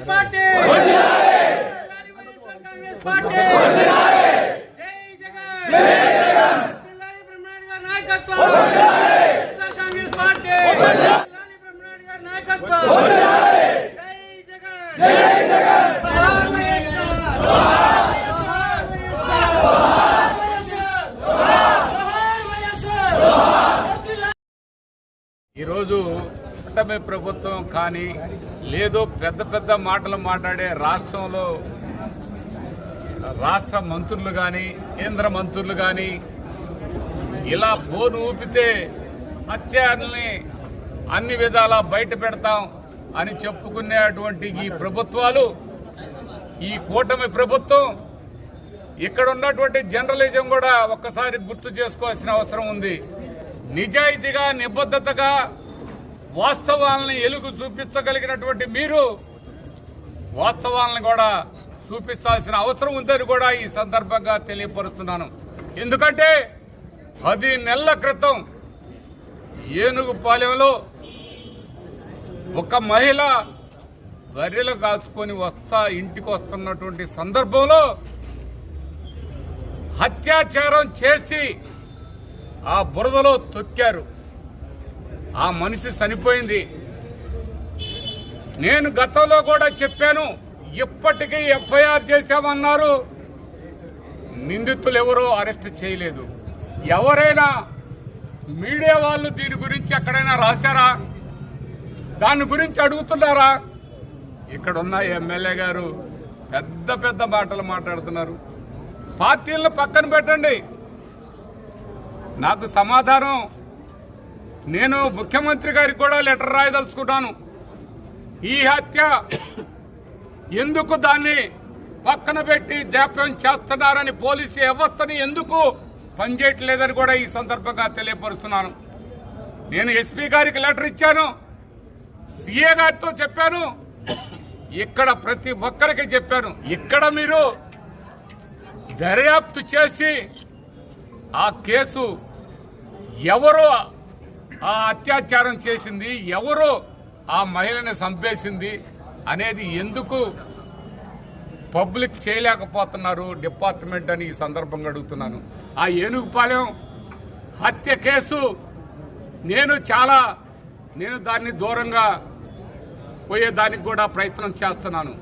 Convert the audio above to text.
Congress party జిల్లాని YSR Congress party జై జగన్ జిల్లాని బ్రహ్మనాయుడు గారి నాయకత్వం వైఎస్ఆర్ కాంగ్రెస్ పార్టీ జిల్లాని బ్రహ్మనాయుడు గారి నాయకత్వం జై జగన్ జై జగన్ జోహార్ వైఎస్ఆర్ జోహార్ వైఎస్ఆర్ జోహార్ వైఎస్ఆర్ ఈరోజు కూటమి ప్రభుత్వం కానీ లేదు పెద్ద పెద్ద మాటలు మాట్లాడే రాష్ట్రంలో రాష్ట్ర మంత్రులు కానీ కేంద్ర మంత్రులు కానీ ఇలా ఫోన్ ఊపితే హత్యల్ని అన్ని విధాలా బయట పెడతాం అని చెప్పుకునేటువంటి ఈ ప్రభుత్వాలు ఈ కూటమి ప్రభుత్వం ఇక్కడ ఉన్నటువంటి జర్నలిజం కూడా ఒక్కసారి గుర్తు చేసుకోవాల్సిన అవసరం ఉంది. నిజాయితీగా నిబద్ధతగా వాస్తవాలను ఎలుగు చూపించగలిగినటువంటి మీరు వాస్తవాలను కూడా చూపించాల్సిన అవసరం ఉందని కూడా ఈ సందర్భంగా తెలియపరుస్తున్నాను. ఎందుకంటే పది నెలల క్రితం ఏనుగుపాలెంలో ఒక మహిళ బర్రెలు కాచుకొని వస్తా ఇంటికి వస్తున్నటువంటి సందర్భంలో అత్యాచారం చేసి ఆ బురదలో తొక్కారు. ఆ మనిషి చనిపోయింది. నేను గతంలో కూడా చెప్పాను ఇప్పటికీ ఎఫ్ఐఆర్ చేశామన్నారు. నిందితులు ఎవరో అరెస్ట్ చేయలేదు. ఎవరైనా మీడియా వాళ్ళు దీని గురించి ఎక్కడైనా రాశారా? దాని గురించి అడుగుతున్నారా? ఇక్కడ ఉన్న ఎమ్మెల్యే గారు పెద్ద పెద్ద మాటలు మాట్లాడుతున్నారు. పార్టీలను పక్కన పెట్టండి. నాకు సమాధానం నేను ముఖ్యమంత్రి గారికి కూడా లెటర్ రాయదలుచుకున్నాను ఈ హత్య ఎందుకు దాన్ని పక్కన పెట్టి జాప్యం చేస్తున్నారని పోలీసు వ్యవస్థని ఎందుకు పనిచేయట్లేదని కూడా ఈ సందర్భంగా తెలియపరుస్తున్నాను. నేను ఎస్పీ గారికి లెటర్ ఇచ్చాను. సీఏ గారితో చెప్పాను. ఇక్కడ ప్రతి ఒక్కరికి చెప్పాను. ఇక్కడ మీరు దర్యాప్తు చేసి ఆ కేసు ఎవరు ఆ అత్యాచారం చేసింది ఎవరు ఆ మహిళని చంపేసింది అనేది ఎందుకు పబ్లిక్ చేయలేకపోతున్నారు డిపార్ట్మెంట్ అని ఈ సందర్భంగా అడుగుతున్నాను. ఆ ఏనుగుపాలెం హత్య కేసు నేను చాలా నేను దాన్ని దూరంగా పోయేదానికి కూడా ప్రయత్నం చేస్తున్నాను.